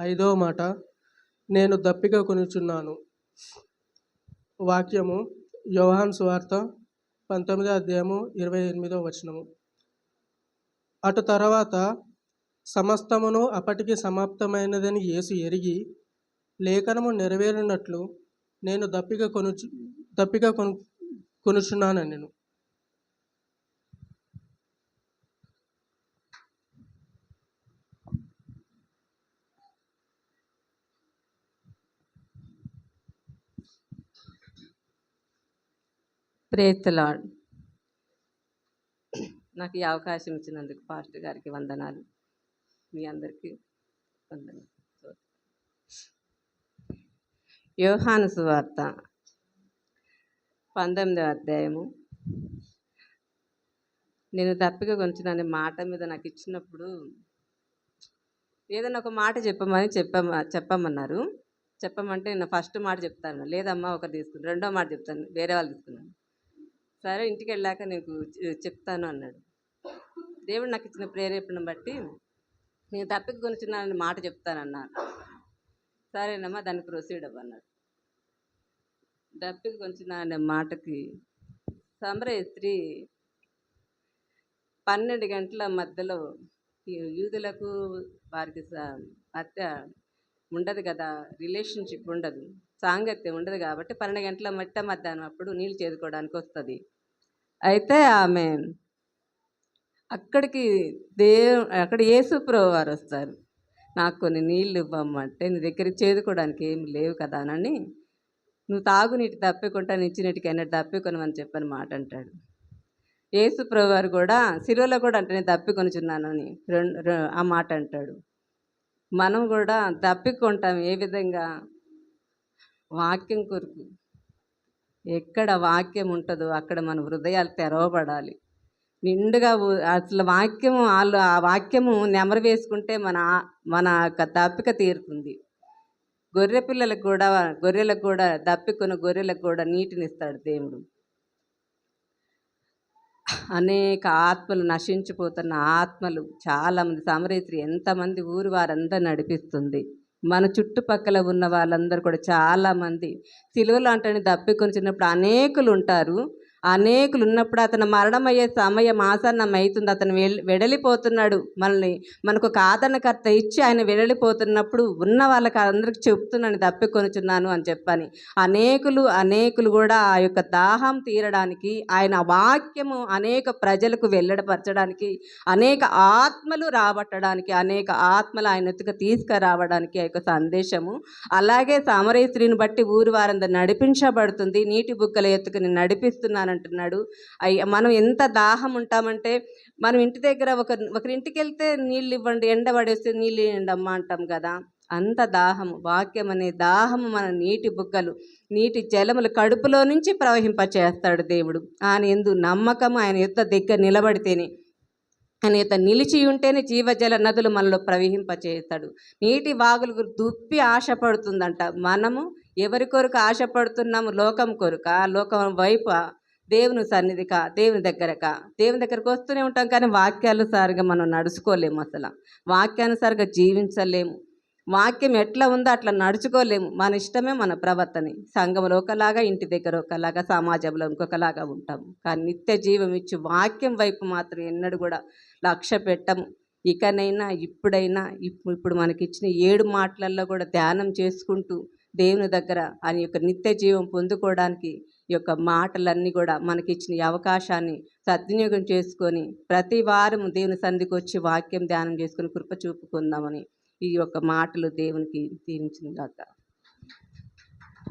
ఐదవ మాట. నేను దప్పిక కొనుచున్నాను. వాక్యము యోహాన్ సువార్త పంతొమ్మిదో అధ్యాయము ఇరవై ఎనిమిదో వచనము. అటు తర్వాత సమస్తమును అప్పటికి సమాప్తమైనదని యేసు ఎరిగి లేఖనము నెరవేరినట్లు నేను దప్పిక కొనుచు దప్పిక కొను కొనుచున్నాను నేను ప్రేతలాడ్. నాకు ఈ అవకాశం ఇచ్చినందుకు పాస్టర్ గారికి వందనాలు. మీ అందరికీ వందనాలు. యోహాను సువార్త పంతొమ్మిదవ అధ్యాయము. నేను తప్పిక కొంచెం మాట మీద నాకు ఇచ్చినప్పుడు ఏదైనా ఒక మాట చెప్పమని చెప్పమ చెప్పమన్నారు. చెప్పమంటే నేను ఫస్ట్ మాట చెప్తాను. లేదమ్మా ఒకటి తీసుకుని రెండో మాట చెప్తాను వేరే వాళ్ళు తీసుకున్నాను సరే ఇంటికి వెళ్ళాక నీకు చె- చెప్తాను అన్నాడు. దేవుడు నాకు ఇచ్చిన ప్రేరేపణ బట్టి నేను తప్పిక కొనుచున్నానని మాట చెప్తానన్నాను సరేనమ్మా దాన్ని ప్రొసీడ్ అవ్వన్నాడు తప్పిక అనే మాటకి సమరయత్రి పన్నెండు గంటల మధ్యలో యూదులకు వారికి స- మధ్య ఉండదు కదా రిలేషన్షిప్ ఉండదు. సాంగత్యం ఉండదు కాబట్టి పన్నెండు గంటల మట్ట మధ్యాహ్నం అప్పుడు నీళ్ళు చేదుకోవడానికి వస్తుంది. అయితే ఆమె అక్కడికి దేవు అక్కడ యేసుప్రభు వారు వస్తారు. నాకు కొన్ని నీళ్ళు ఇవ్వమ్మంటే నీ దగ్గర చేదుకోవడానికి ఏమి లేవు కదా అని నువ్వు తాగునీటి తప్పికుంటా నిచ్చినీటికి అన్నట్టు తప్పికొనమని చెప్పని మాట అంటాడు. యేసుప్రభు వారు కూడా సిరువలో కూడా అంటే నేను తప్పికొనుచున్నాను అని రెండు ఆ మాట అంటాడు. మనం కూడా తప్పికొంటాం ఏ విధంగా? వాక్యం కొరకు. ఎక్కడ వాక్యం ఉంటుందో అక్కడ మన హృదయాలు తెరవబడాలి. నిండుగా అసలు వాక్యము వాళ్ళు ఆ వాక్యము నెమరు వేసుకుంటే మన మన యొక్క దప్పిక తీరుతుంది. గొర్రె పిల్లలకు కూడా గొర్రెలకు కూడా దప్పికొన్న గొర్రెలకు కూడా నీటినిస్తాడు దేవుడు. అనేక ఆత్మలు నశించిపోతున్న ఆత్మలు చాలామంది సమరేత్రి ఎంతమంది ఊరు వారందరూ నడిపిస్తుంది. మన చుట్టుపక్కల ఉన్న వాళ్ళందరూ కూడా చాలామంది సిలువలు దప్పికొని చిన్నప్పుడు అనేకులు ఉంటారు. అనేకులు ఉన్నప్పుడు అతను మరణమయ్యే సమయం ఆసన్నం అవుతుంది. అతను వెడలిపోతున్నాడు. మనల్ని మనకు ఒక ఆదరణకర్త ఇచ్చి ఆయన వెడలిపోతున్నప్పుడు ఉన్న వాళ్ళకి అందరికి చెప్తున్నాను తప్పికొనుచున్నాను అని చెప్పని. అనేకులు అనేకులు కూడా ఆ యొక్క దాహం తీరడానికి ఆయన వాక్యము అనేక ప్రజలకు వెల్లడపరచడానికి అనేక ఆత్మలు రాబట్టడానికి అనేక ఆత్మలు ఆయన ఎత్తుకు తీసుకురావడానికి ఆ యొక్క సందేశము. అలాగే సామరయ స్త్రీని బట్టి ఊరు వారందరూ నడిపించబడుతుంది. నీటి బుక్కల ఎత్తుకుని నడిపిస్తున్నాను అంటున్నాడు. అయ్యా మనం ఎంత దాహం ఉంటామంటే మనం ఇంటి దగ్గర ఒక ఒకరి ఇంటికి వెళ్తే నీళ్ళు ఇవ్వండి ఎండ పడేస్తే నీళ్ళు ఇవ్వండి అమ్మ అంటాం కదా. అంత దాహము వాక్యం అనే దాహము మన నీటి బుగ్గలు నీటి జలములు కడుపులో నుంచి ప్రవహింపచేస్తాడు దేవుడు. ఆయన ఎందు నమ్మకము ఆయన యొక్క దగ్గర నిలబడితేనే ఆయన యొక్క నిలిచి ఉంటేనే జీవజల నదులు మనలో ప్రవహింపచేస్తాడు. నీటి వాగులు దుప్పి ఆశపడుతుందంట. మనము ఎవరి కొరకు ఆశపడుతున్నాము? లోకం కొరకు. ఆ లోకం వైపు దేవుని సన్నిధిక దేవుని దగ్గరక? దేవుని దగ్గరకు వస్తూనే ఉంటాం కానీ వాక్యానుసారిగా మనం నడుచుకోలేము అసలు. వాక్యానుసారిగా జీవించలేము. వాక్యం ఎట్లా ఉందో అట్లా నడుచుకోలేము. మన ఇష్టమే మన ప్రవర్తన. సంఘంలో ఒకలాగా ఇంటి దగ్గర ఒకలాగా సమాజంలో ఇంకొకలాగా ఉంటాము. కానీ నిత్య జీవం ఇచ్చి వాక్యం వైపు మాత్రం ఎన్నడూ కూడా లక్ష్య పెట్టము. ఇకనైనా ఇప్పుడైనా ఇప్పుడు ఇప్పుడు మనకి ఇచ్చిన ఏడు మాటలలో కూడా ధ్యానం చేసుకుంటూ దేవుని దగ్గర ఆయన యొక్క నిత్య జీవం పొందుకోవడానికి యొక్క మాటలన్నీ కూడా మనకి ఇచ్చిన అవకాశాన్ని సద్వినియోగం చేసుకొని ప్రతి వారం దేవుని సంధికి వచ్చి వాక్యం ధ్యానం చేసుకొని కృప చూపుకుందామని ఈ యొక్క మాటలు దేవునికి దీవించిన గాక.